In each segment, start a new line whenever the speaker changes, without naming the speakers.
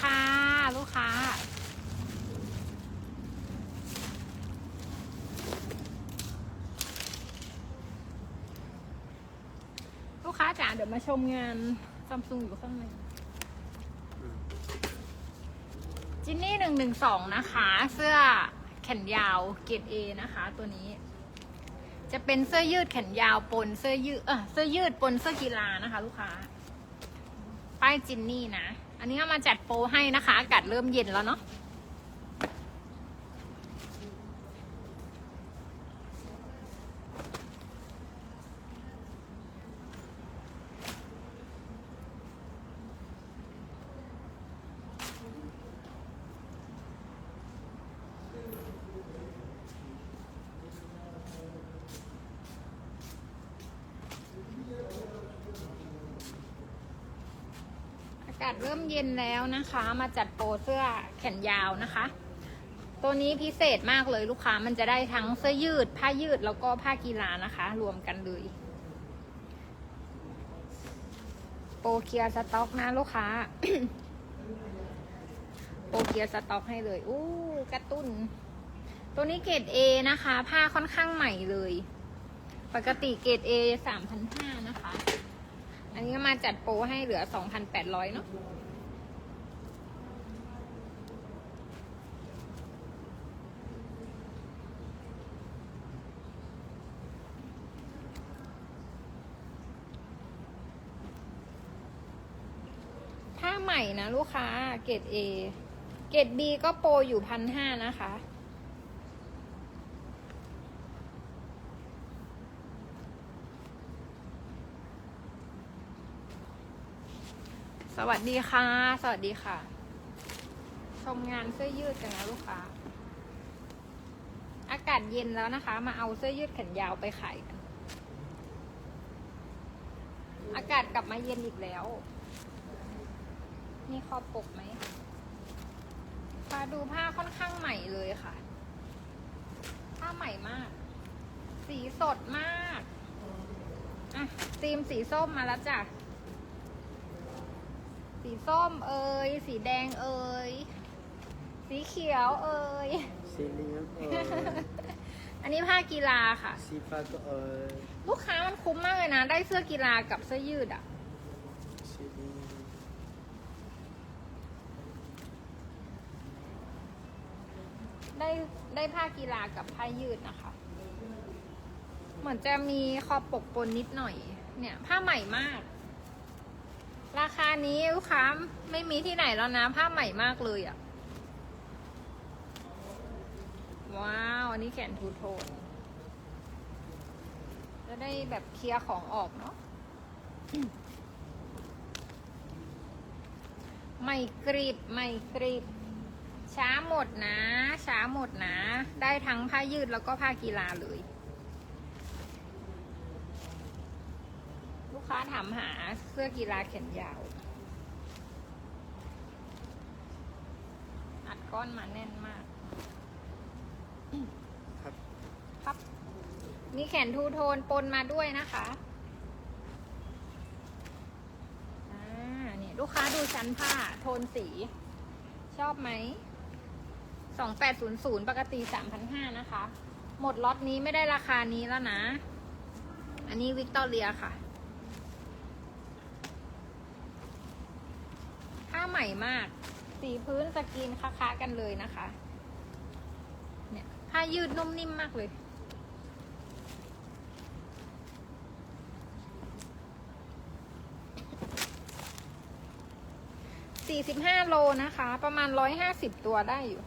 ค่ะ ลูกค้า ลูกค้าจ๋าเดี๋ยวมาชมงานซัมซุงอยู่ข้างในจินนี่หนึ่งหนึ่งสองนะคะ เสื้อแขนยาวเกรดเอนะคะ ตัวนี้ จะเป็นเสื้อยืดแขนยาวปนเสื้อยืดเออเสื้อยืดปนเสื้อกีฬานะคะ ลูกค้า ป้ายจินนี่นะ อันนี้เอามาจัดโปรให้นะคะ อากาศเริ่มเย็นแล้วเนาะากาศเริ่มเย็นแล้วนะคะ มาจัดโปรเสื้อแขนยาวนะคะ ตัวนี้พิเศษมากเลยลูกค้ามันจะได้ทั้งเสื้อยืด ผ้ายืดแล้วก็ผ้ากีฬานะคะ รวมกันเลย โปรเคียร์สต็อกนะลูกค้า โปรเคียร์สต็อกให้เลยอู้กระตุ้น ตัวนี้เกรด A นะคะ ผ้าค่อนข้างใหม่เลย ปกติเกรด A สามพันห้านะคะ นนี้ก็มาจัดโปรให้เหลือ 2,800 เนาะผ้าใหม่นะลูกค้า เกรด A เกรด B ก็โปรอยู่พันห้านะคะ วัสดีค่ะ สวัสดีค่ะ ชมงานเสื้อยืดกันนะลูกค้า อากาศเย็นแล้วนะคะ มาเอาเสื้อยืดแขนยาวไปขายกัน อากาศกลับมาเย็นอีกแล้วนี่คอปกไหมมาดูผ้าค่อนข้างใหม่เลยค่ะ ผ้าใหม่มาก สีสดมาก อะธีมสีส้มมาแล้วจ้ะ สีส้มเอ่ยสีแดงเอ่ยสีเขียวเอ่ย
สีเหลืองเอ่ย
อันนี้ผ้ากีฬาค่ะ
สีฟ้าก็เอ่ย
ลูกค้ามันคุ้มมากเลยนะ ได้เสื้อกีฬากับเสื้อยืดอะ่ะ
สีเหลือง
ได้ได้ผ้ากีฬากับผ้ายืดนะคะ เหมือนจะมีคอปกปนนิดหน่อย เนี่ย ผ้าใหม่มาก ราคานี้ลูกค้าไม่มีที่ไหนแล้วนะผ้าใหม่มากเลยอะ่ะ ว้าว อันนี้แขนทูโทนจะได้แบบเคลียร์ของออกเนาะไม่กรีบไม่กรีบช้าหมดนะ ช้าหมดนะ ได้ทั้งผ้ายืดแล้วก็ผ้ากีฬาเลย ลูก ค้าถามหาเสื้อกีฬาแขนยาว อัดก้อนมาแน่นมาก
ครับ
ครับ มีแขนทูโทนปนมาด้วยนะคะอ่าเนี่ยลูกค้าดูชั้นผ้าโทนสี ชอบไหมสองแปดศูนย์ศูนย์ปกติสามพันห้านะคะ หมดล็อตนี้ไม่ได้ราคานี้แล้วนะ อันนี้วิกตอเรียค่ะ ผ้า ใหม่มาก สีพื้นสกรีนค้าๆกันเลยนะคะ เนี่ยผ้ายืดนุ่มนิ่มมากเลย สี่สิบห้าโลนะคะ ประมาณร้อยห้าสิบตัวได้อยู่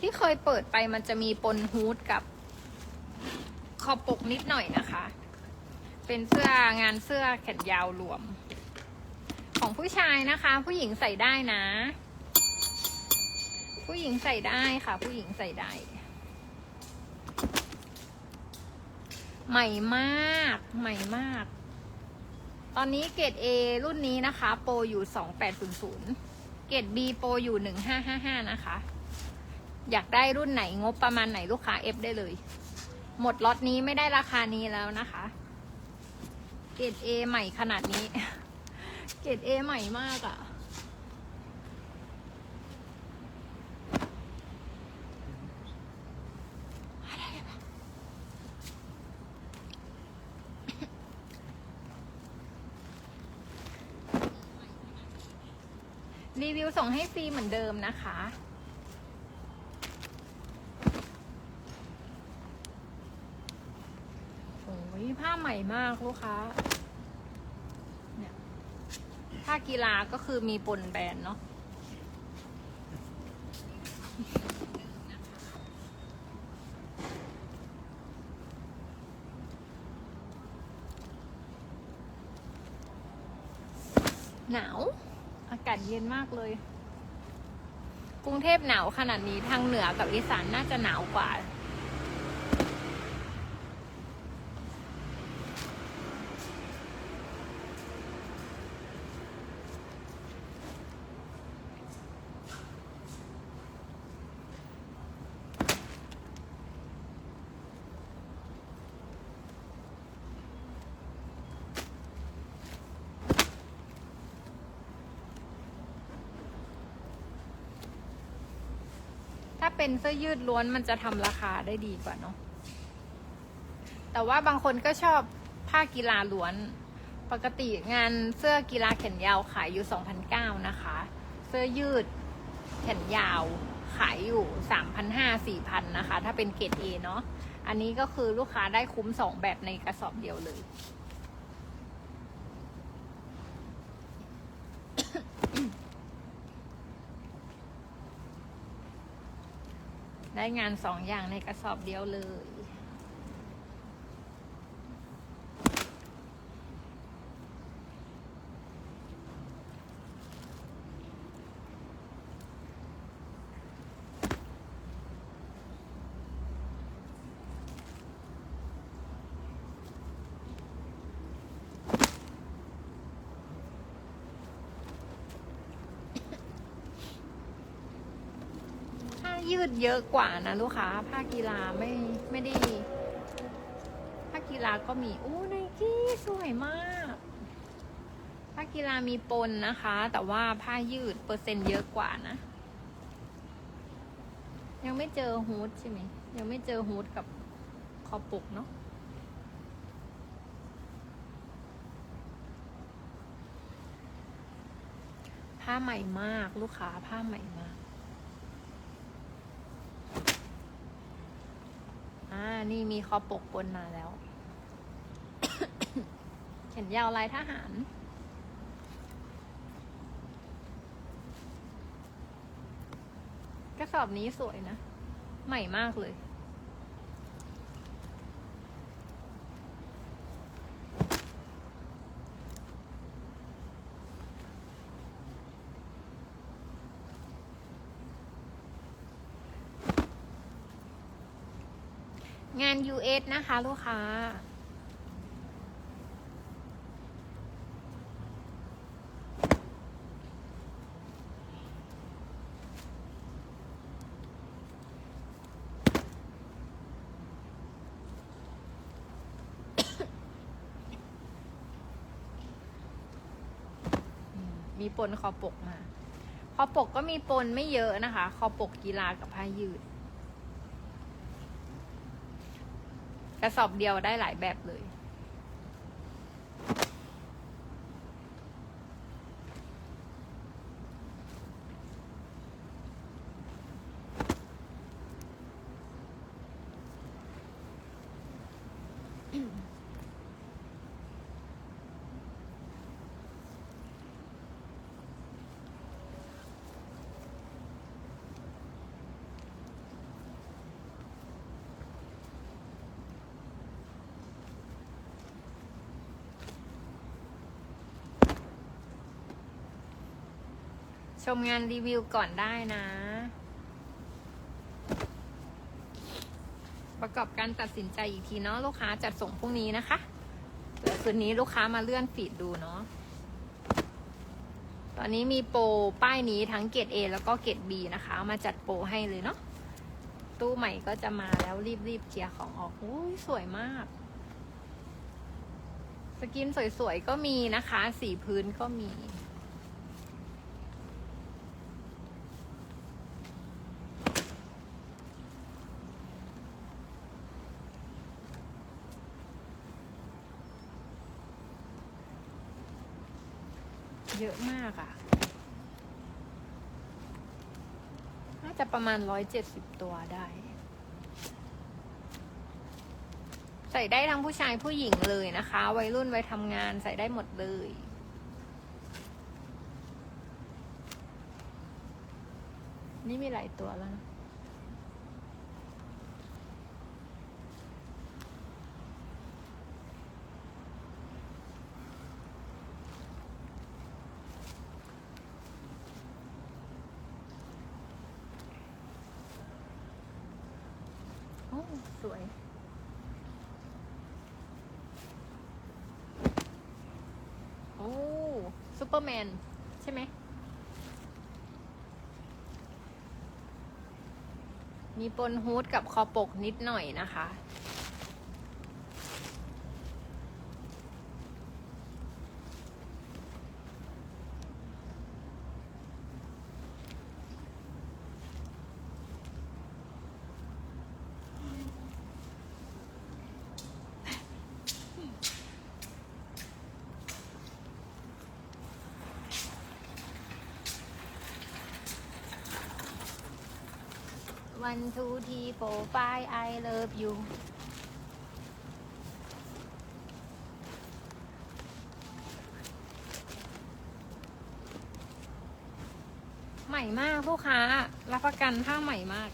ที่เคยเปิดไปมันจะมีปนฮูดกับขอบปกนิดหน่อยนะคะ เป็นเสื้องานเสื้อแขนยาวรวม ของผู้ชายนะคะ ผู้หญิงใส่ได้นะ ผู้หญิงใส่ได้ค่ะ ผู้หญิงใส่ได้ ใหม่มากใหม่มาก ตอนนี้เกรด A รุ่นนี้นะคะ โปรอยู่ 2800 เกรด B โปรอยู่ 1555 นะคะ อยากได้รุ่นไหนงบประมาณไหนลูกค้า F ได้เลยหมดล็อตนี้ไม่ได้ราคานี้แล้วนะคะ เกรด A ใหม่ขนาดนี้ เกรดเอใหม่มากอะ่ะ รีวิวส่งให้ฟรีเหมือนเดิมนะคะ โอ้ยผ้าให ม่มากลูกค้าเนี่ยผ้ากีฬาก็คือมีปนแบรนด์เนาะหนาว อากาศเย็นมากเลย กรุงเทพหนาวขนาดนี้ทางเหนือกับอีสานน่าจะหนาวกว่า เป็นเสื้อยืดล้วนมันจะทำราคาได้ดีกว่าเนาะแต่ว่าบางคนก็ชอบผ้ากีฬาล้วน ปกติงานเสื้อกีฬาแขนยาวขายอยู่2,009นะคะ เสื้อยืดแขนยาวขายอยู่3,500 4,000นะคะ ถ้าเป็นเกรด A เนาะอันนี้ก็คือลูกค้าได้คุ้ม 2 แบบในกระสอบเดียวเลย ได้งานสองอย่างในกระสอบเดียวเลย ผ้า ยืดเยอะกว่านะลูกค้า ผ้ากีฬาไม่ไม่ได้ผ้ากีฬาก็มีโอ้ไนกี้สวยมาก ผ้ากีฬามีปนนะคะ แต่ว่าผ้ายืดเปอร์เซ็นต์เยอะกว่านะ ยังไม่เจอฮูดใช่ไหมยังไม่เจอฮูดกับคอปกเนาะผ้าใหม่มากลูกค้าผ้าใหม่มาก อ่า นี่มีคอปกปนมาแล้ว เขียนยาวลายทหาร กระสอบนี้สวยนะ ใหม่มากเลย งาน US นะคะลูกค้า มีปนคอปกมา คอปกก็มีปนไม่เยอะนะคะ คอปกกีฬากับผ้ายืด กระสอบเดียวได้หลายแบบเลย ชมงานรีวิวก่อนได้นะ ประกอบการตัดสินใจอีกทีเนาะลูกค้าจัดส่งพรุ่งนี้นะคะเดี๋ยวคืนนี้ลูกค้ามาเลื่อนฟีดดูเนาะตอนนี้มีโปรป้ายนี้ทั้งเกรด A แล้วก็เกรด B นะคะ มาจัดโปรให้เลยเนาะตู้ใหม่ก็จะมาแล้วรีบๆเคลียร์ของออกอุ้ยสวยมากสกินสวยๆก็มีนะคะ สีพื้นก็มี เยอะมากอะ่ะ น่าจะประมาณร้อยเจ็ดสิบตัวได้ ใส่ได้ทั้งผู้ชายผู้หญิงเลยนะคะ วัยรุ่นวัยทำงานใส่ได้หมดเลยนี่มีหลายตัวแล้วนะ โอ้ สวย โอ้ซูเปอร์แมน ใช่ไหม มีปนฮูดกับคอปกนิดหน่อยนะคะ One, two, three, four, five, I love you ใหม่มากลูกค้า รับประกันผ้าใหม่มาก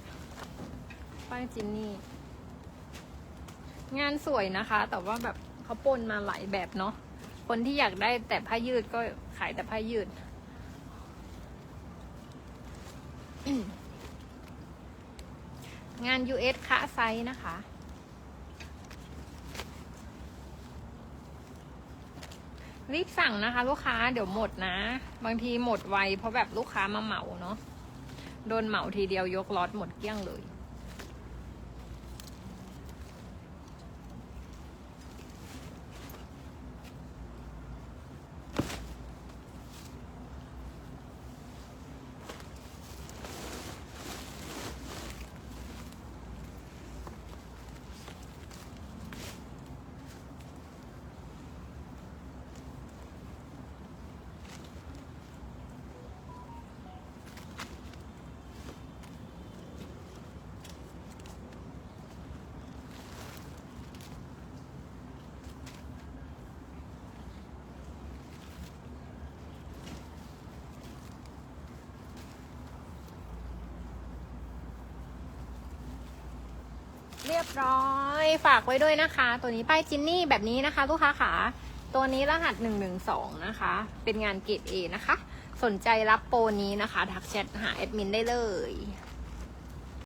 ป้ายจินนี่ งานสวยนะคะ แต่ว่าแบบเขาปนมาหลายแบบเนาะคนที่อยากได้แต่ผ้ายืดก็ขายแต่ผ้ายืด งาน US คะไซส์นะคะ รีบสั่งนะคะ ลูกค้าเดี๋ยวหมดนะ บางทีหมดไวเพราะแบบลูกค้ามาเหมาเนาะโดนเหมาทีเดียวยกล็อตหมดเกลี้ยงเลย ร้อย ฝากไว้ด้วยนะคะ ตัวนี้ป้ายจินนี่แบบนี้นะคะ ลูกค้าขาตัวนี้รหัส 112 นะคะ เป็นงานเกรด A นะคะ สนใจรับโปรนี้นะคะ ทักแชทหาแอดมินได้เลย